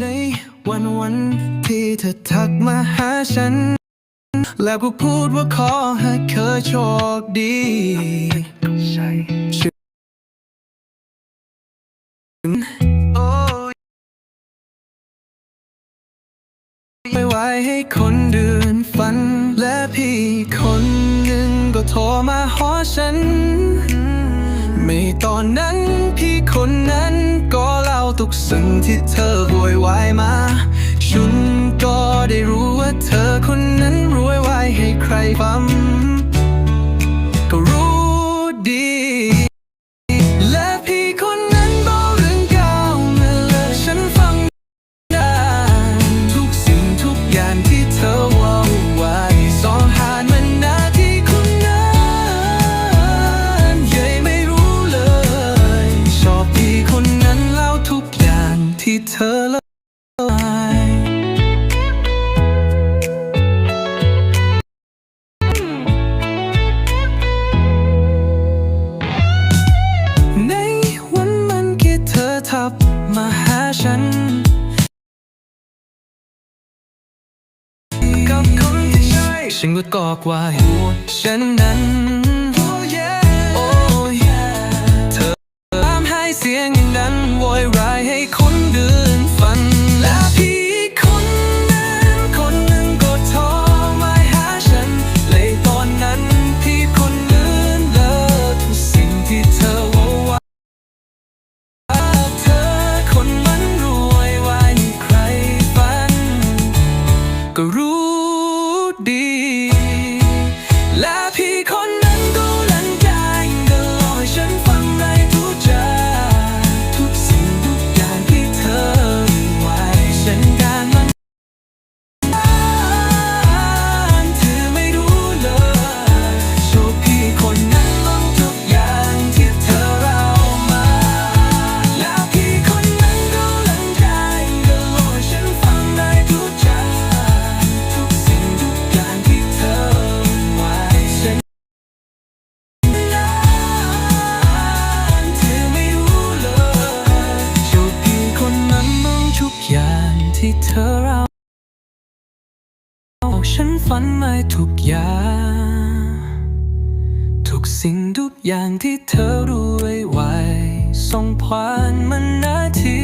ในวันวันที่เธอทักมาหาฉัน แล้วก็พูดว่าขอให้เธอโชคดีไม่ไหวให้คนเดือนฝัน และพี่คนหนึ่งก็โทรมาหอฉัน ไม่ตอนนั้นพี่คน กสิ่งที่เธอโวยวายมา ฉันก็ได้รู้ว่าเธอคนนั้นรวยวายให้ใครฟัง ฉันก็กอกว่าฉันนั้นโอ้ยเธอตามให้เสียงอย่างนั้นโวยวายให้คนเดิน เธอเราฉันฝันไม่ทุกอย่าง ทุกสิ่งทุกอย่างที่เธอรู้ไว้ไวส่งผ่านมันนาที